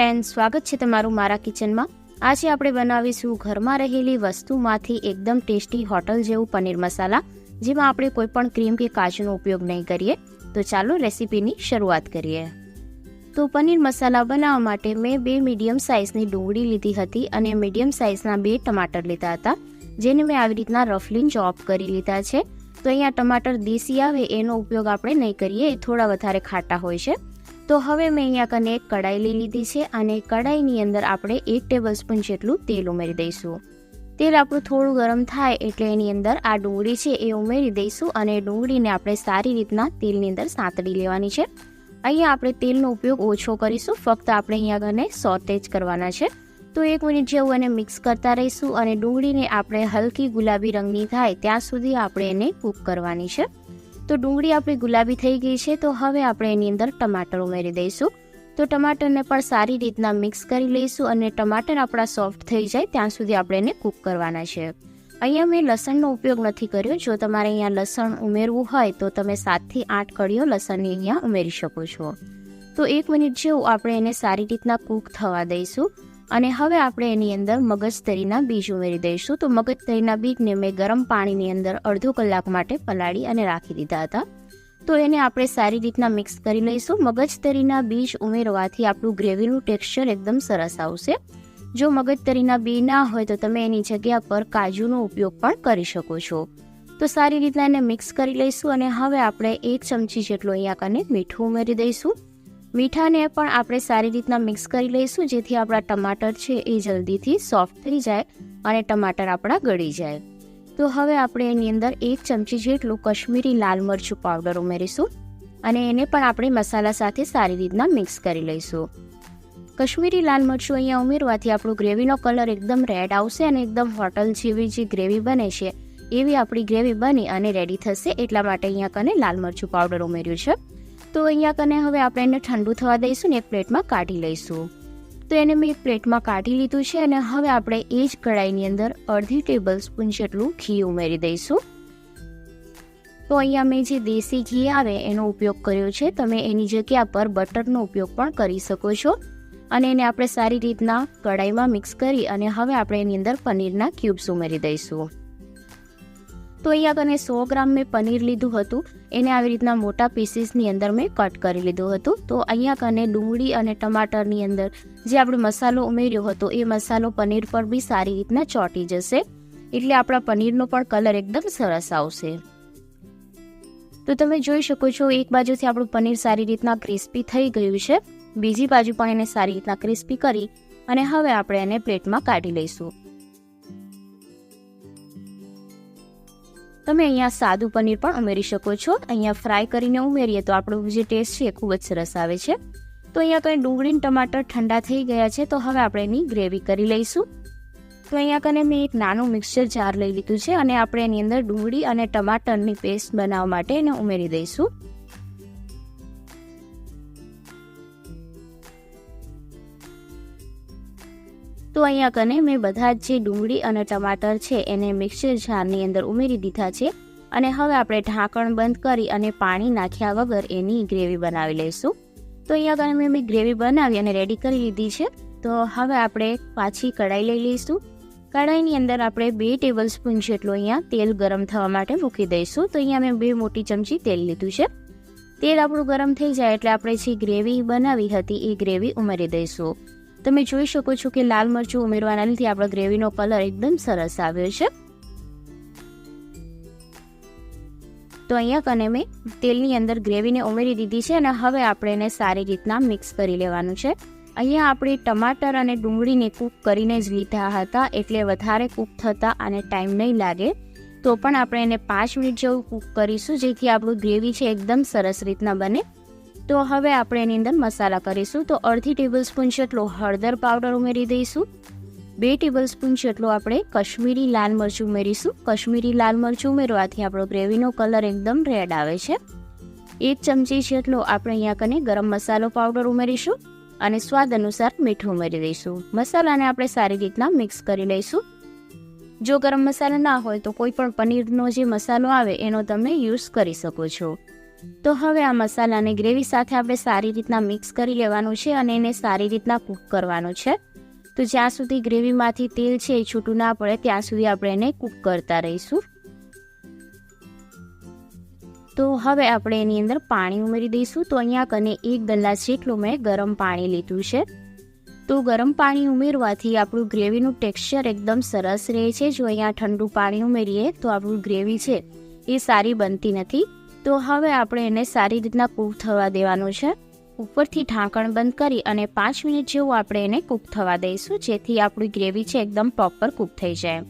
Friend સ્વાગત છે તમારું મારા કિચનમાં. આજે આપણે બનાવીશું ઘરમાં રહેલી વસ્તુમાંથી એકદમ ટેસ્ટી હોટલ જેવું પનીર મસાલા, જેમાં આપણે કોઈ પણ ક્રીમ કે કાજુનો ઉપયોગ નહીં કરીએ. તો ચાલો રેસીપીની શરૂઆત કરીએ. તો પનીર મસાલા બનાવવા માટે મેં બે મીડિયમ સાઇઝની ડુંગળી લીધી હતી અને મીડિયમ સાઇઝના બે ટમાટર લીધા હતા, જેને મેં આવી રીતના રફલી ચોપ કરી લીધા છે. તો અહીંયા ટમાટર દેશી આવે, એનો ઉપયોગ આપણે નહીં કરીએ, એ થોડા વધારે ખાટા હોય છે. તો હવે મેં અહીંયા કને એક કડાઈ લઈ લીધી છે અને કડાઈની અંદર આપણે એક ટેબલ સ્પૂન જેટલું તેલ ઉમેરી દઈશું. તેલ આપણું થોડું ગરમ થાય એટલે એની અંદર આ ડુંગળી છે એ ઉમેરી દઈશું અને ડુંગળીને આપણે સારી રીતના તેલની અંદર સાંતળી લેવાની છે. અહીંયા આપણે તેલનો ઉપયોગ ઓછો કરીશું, ફક્ત આપણે અહીંયા આગળને સોતે જ કરવાના છે. તો એક મિનિટ જેવું એને મિક્સ કરતા રહીશું અને ડુંગળીને આપણે હલકી ગુલાબી રંગની થાય ત્યાં સુધી આપણે એને કૂક કરવાની છે. તો ડુંગળી આપણી ગુલાબી થઈ ગઈ છે, તો હવે આપણે એની અંદર ટમાટર ઉમેરી દઈશું. તો ટમાટરને પણ સારી રીતના મિક્સ કરી લઈશું અને ટમાટર આપણા સોફ્ટ થઈ જાય ત્યાં સુધી આપણે એને કૂક કરવાના છે. અહીંયા મેં લસણનો ઉપયોગ નથી કર્યો. જો તમારે અહીંયા લસણ ઉમેરવું હોય, તો તમે સાતથી આઠ કળીઓ લસણની અહીંયા ઉમેરી શકો છો. તો એક મિનિટ જેવું આપણે એને સારી રીતના કૂક થવા દઈશું. અને હવે આપણે એની અંદર મગજતરીના બીજ ઉમેરી દઈશું. તો મગજતરીના બીજને મેં ગરમ પાણીની અંદર અડધો કલાક માટે પલાળી અને રાખી દીધા હતા. તો એને આપણે સારી રીતના મિક્સ કરી લઈશું. મગજતરીના બીજ ઉમેરવાથી આપણું ગ્રેવીનું ટેક્સચર એકદમ સરસ આવશે. જો મગજતરીના બી ના હોય તો તમે એની જગ્યા પર કાજુનો ઉપયોગ પણ કરી શકો છો. તો સારી રીતના એને મિક્સ કરી લઈશું અને હવે આપણે એક ચમચી જેટલું અહીંયા કને મીઠું ઉમેરી દઈશું. મીઠાને પણ આપણે સારી રીતના મિક્સ કરી લઈશું, જેથી આપણા ટમાટર છે એ જલ્દીથી સોફ્ટ થઈ જાય અને ટમાટર આપણા ગળી જાય. તો હવે આપણે એની અંદર એક ચમચી જેટલું કશ્મીરી લાલ મરચું પાવડર ઉમેરીશું અને એને પણ આપણે મસાલા સાથે સારી રીતના મિક્સ કરી લઈશું. કશ્મીરી લાલ મરચું અહીંયા ઉમેરવાથી આપણું ગ્રેવીનો કલર એકદમ રેડ આવશે અને એકદમ હોટલ જેવી જે ગ્રેવી બને છે, એવી આપણી ગ્રેવી બની અને રેડી થશે. એટલા માટે અહીંયા કને લાલ મરચું પાવડર ઉમેર્યું છે. તો અહીંયા કને હવે આપણે એને ઠંડુ થવા દઈશું ને એક પ્લેટમાં કાઢી લઈશું. તો એને મેં એક પ્લેટમાં કાઢી લીધું છે અને હવે આપણે એ જ કડાઈની અંદર અડધી ટેબલ સ્પૂન જેટલું ઘી ઉમેરી દઈશું. તો અહીંયા મેં જે દેશી ઘી આવે એનો ઉપયોગ કર્યો છે, તમે એની જગ્યા પર બટરનો ઉપયોગ પણ કરી શકો છો. અને એને આપણે સારી રીતના કડાઈમાં મિક્સ કરી અને હવે આપણે એની અંદર પનીરના ક્યુબ્સ ઉમેરી દઈશું. તો અહીંયા કને સો ગ્રામ મેં પનીર લીધું હતું. એને આવી રીતના મોટા પીસીસની અંદર મેં કટ કરી લીધું હતું. તો અહીંયા કને ડુંગળી અને ટમાટરની અંદર જે આપણે મસાલો ઉમેર્યો હતો, એ મસાલો પનીર પર બી સારી રીતના ચોંટી જશે. એટલે આપણા પનીરનો પણ કલર એકદમ સરસ આવશે. તો તમે જોઈ શકો છો, એક બાજુથી આપણું પનીર સારી રીતના ક્રિસ્પી થઈ ગયું છે. બીજી બાજુ પણ એને સારી રીતના ક્રિસ્પી કરી અને હવે આપણે એને પ્લેટમાં કાઢી લઈશું. તમે અહીંયા સાદું પનીર પણ ઉમેરી શકો છો. અહીંયા ફ્રાય કરીને ઉમેરીએ તો આપણું જે ટેસ્ટ છે એ ખૂબ જ સરસ આવે છે. તો અહીંયા કંઈ ડુંગળી ટમાટર ઠંડા થઈ ગયા છે તો હવે આપણે એની ગ્રેવી કરી લઈશું. તો અહીંયા કને મેં એક નાનું મિક્સચર જાર લઈ લીધું છે અને આપણે એની અંદર ડુંગળી અને ટમાટરની પેસ્ટ બનાવવા માટે એને ઉમેરી દઈશું. તો અહીંયા કને મેં બધા જ જે ડુંગળી અને ટમાટર છે એને મિક્સર જારની અંદર ઉમેરી દીધા છે અને હવે આપણે ઢાંકણ બંધ કરી અને પાણી નાખ્યા વગર એની ગ્રેવી બનાવી લઈશું. તો અહીંયા કને મેં ગ્રેવી બનાવી અને રેડી કરી લીધી છે. તો હવે આપણે પાછી કઢાઈ લઈ લઈશું. કઢાઈની અંદર આપણે બે ટેબલ સ્પૂન જેટલું અહીંયા તેલ ગરમ થવા માટે મૂકી દઈશું. તો અહીંયા મેં બે મોટી ચમચી તેલ લીધું છે. તેલ આપણું ગરમ થઈ જાય એટલે આપણે જે ગ્રેવી બનાવી હતી એ ગ્રેવી ઉમેરી દઈશું. તમે જોઈ શકો છો કે લાલ મરચું ઉમેરવાના લીધે આપણો ગ્રેવીનો કલર એકદમ સરસ આવ્યો છે. તો અહીંયા કને મેં તેલની અંદર ગ્રેવીને ઉમેરી દીધી છે અને હવે આપણે એને સારી રીતના મિક્સ કરી લેવાનું છે. અહીંયા આપણે ટમાટર અને ડુંગળીને કૂક કરીને જ લીધા હતા એટલે વધારે કૂક થતા અને ટાઈમ નહીં લાગે. તો પણ આપણે એને પાંચ મિનિટ જેવું કૂક કરીશું જેથી આપણું ગ્રેવી છે એકદમ સરસ રીતના બને. તો હવે આપણે એની અંદર મસાલા કરીશું. તો અડધી ટેબલ સ્પૂન જેટલો હળદર પાવડર ઉમેરી દઈશું. બે ટેબલ સ્પૂન જેટલો આપણે કશ્મીરી લાલ મરચું ઉમેરીશું. કશ્મીરી લાલ મરચું ઉમેરવાથી આપણો ગ્રેવીનો કલર એકદમ રેડ આવે છે. એક ચમચી જેટલો આપણે અહીંયા કને ગરમ મસાલો પાવડર ઉમેરીશું અને સ્વાદ અનુસાર મીઠું ઉમેરી દઈશું. મસાલાને આપણે સારી રીતના મિક્સ કરી લઈશું. જો ગરમ મસાલા ના હોય તો કોઈ પણ પનીરનો જે મસાલો આવે એનો તમે યુઝ કરી શકો છો. તો હવે આ મસાલાને ગ્રેવી સાથે આપણે સારી રીતના મિક્સ કરી લેવાનું છે અને એને સારી રીતના કૂક કરવાનું છે. તો જ્યાં સુધી ગ્રેવીમાંથી તેલ છે એ છૂટું ના પડે, ત્યાં સુધી આપણે એને કૂક કરતા રહીશું. તો હવે આપણે એની અંદર પાણી ઉમેરી દઈશું. તો અહીંયા કને એક ગલાસ જેટલું મેં ગરમ પાણી લીધું છે. તો ગરમ પાણી ઉમેરવાથી આપણું ગ્રેવીનું ટેક્સચર એકદમ સરસ રહે છે. જો અહીંયા ઠંડુ પાણી ઉમેરીએ તો આપણું ગ્રેવી છે એ સારી બનતી નથી. તો હવે આપણે એને સારી રીતના કૂક થવા દેવાનું છે. ઉપરથી ઢાંકણ બંધ કરી અને પાંચ મિનિટ જેવું આપણે એને કૂક થવા દઈશું, જેથી આપણી ગ્રેવી છે એકદમ પ્રોપર કૂક થઈ જાય.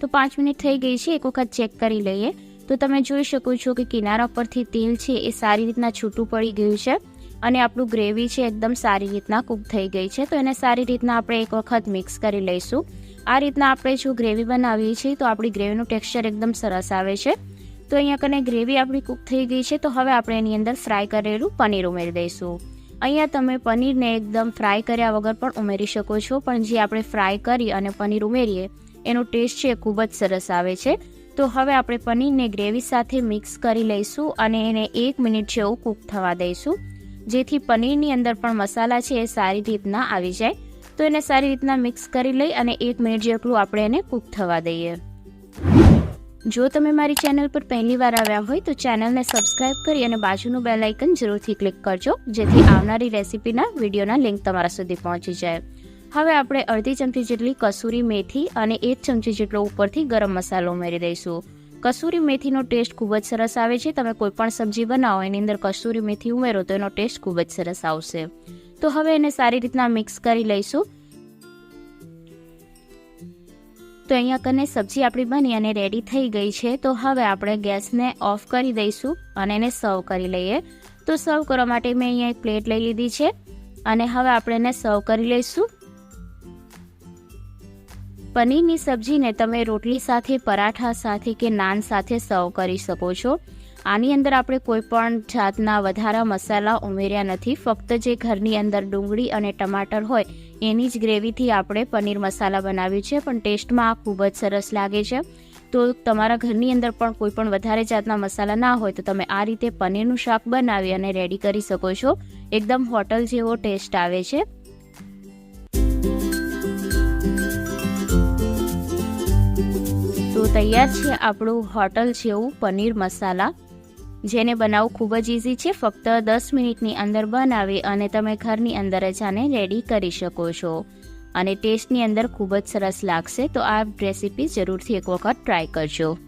તો પાંચ મિનિટ થઈ ગઈ છે, એક વખત ચેક કરી લઈએ. તો તમે જોઈ શકો છો કે કિનારા પરથી તેલ છે એ સારી રીતના છૂટું પડી ગયું છે અને આપણું ગ્રેવી છે એકદમ સારી રીતના કૂક થઈ ગઈ છે. તો એને સારી રીતના આપણે એક વખત મિક્સ કરી લઈશું. આ રીતના આપણે જો ગ્રેવી બનાવીએ છીએ તો આપણી ગ્રેવીનું ટેક્સચર એકદમ સરસ આવે છે. તો અહીંયા કને ગ્રેવી આપણી કૂક થઈ ગઈ છે, તો હવે આપણે એની અંદર ફ્રાય કરેલું પનીર ઉમેરી દઈશું. અહીંયા તમે પનીરને એકદમ ફ્રાય કર્યા વગર પણ ઉમેરી શકો છો, પણ જે આપણે ફ્રાય કરી અને પનીર ઉમેરીએ, એનો ટેસ્ટ છે ખૂબ જ સરસ આવે છે. તો હવે આપણે પનીરને ગ્રેવી સાથે મિક્સ કરી લઈશું અને એને એક મિનિટ જેવું કૂક થવા દઈશું. જેથી પનીરની અંદર પણ મસાલા છે એ સારી રીતના આવી જાય. તો એને સારી રીતના મિક્સ કરી લઈ અને એક મિનિટ જેટલું આપણે એને કૂક થવા દઈએ. જો તમે મારી ચેનલ પર પહેલી વાર આવ્યા હોય તો ચેનલને સબસ્ક્રાઇબ કરી અને બાજુનું બેલ આઇકન જરૂરથી ક્લિક કરજો, જેથી આવનારી રેસીપીના વિડીયોના લિંક તમારા સુધી પહોંચી જાય. હવે આપણે અડધી ચમચી જેટલી કસૂરી મેથી અને એક ચમચી જેટલો ઉપરથી ગરમ મસાલો ઉમેરી દઈશું. કસૂરી મેથીનો ટેસ્ટ ખૂબ જ સરસ આવે છે. તમે કોઈ પણ સબ્જી બનાવો, એની અંદર કસૂરી મેથી ઉમેરો તો એનો ટેસ્ટ ખૂબ જ સરસ આવશે. તો હવે એને સારી રીતના મિક્સ કરી લઈશું. તો અહીંયા કને સબ્જી આપણી બની અને રેડી થઈ ગઈ છે. તો હવે આપણે ગેસને ઓફ કરી દઈશું અને એને સર્વ કરી લઈએ. તો સર્વ કરવા માટે મેં અહીંયા એક પ્લેટ લઈ લીધી છે. અને હવે આપણે એને સર્વ કરી લઈશું. પનીરની સબ્જીને તમે રોટલી સાથે, પરાઠા સાથે કે નાન સાથે સર્વ કરી શકો છો. આની અંદર આપણે કોઈ પણ જાતના વધારા મસાલા ઉમેર્યા નથી. ફક્ત જે ઘરની અંદર ડુંગળી અને ટમાટર હોય એની જ ગ્રેવીથી આપણે પનીર મસાલા બનાવ્યું છે, પણ ટેસ્ટમાં આ ખૂબ જ સરસ લાગે છે. તો તમારા ઘરની અંદર પણ કોઈ પણ વધારે જાતના મસાલા ના હોય તો તમે આ રીતે પનીરનું શાક બનાવી અને રેડી કરી શકો છો. એકદમ હોટલ જેવો ટેસ્ટ આવે છે. તો તૈયાર છે આપણું હોટલ જેવું પનીર મસાલા. જેને બનાવવું ખૂબ જ ઇઝી છે. ફક્ત દસ મિનિટની અંદર બનાવી અને તમે ઘરની અંદર જ આને રેડી કરી શકો છો. અને ટેસ્ટની અંદર ખૂબ જ સરસ લાગશે. તો આ રેસીપી જરૂરથી એક વખત ટ્રાય કરજો.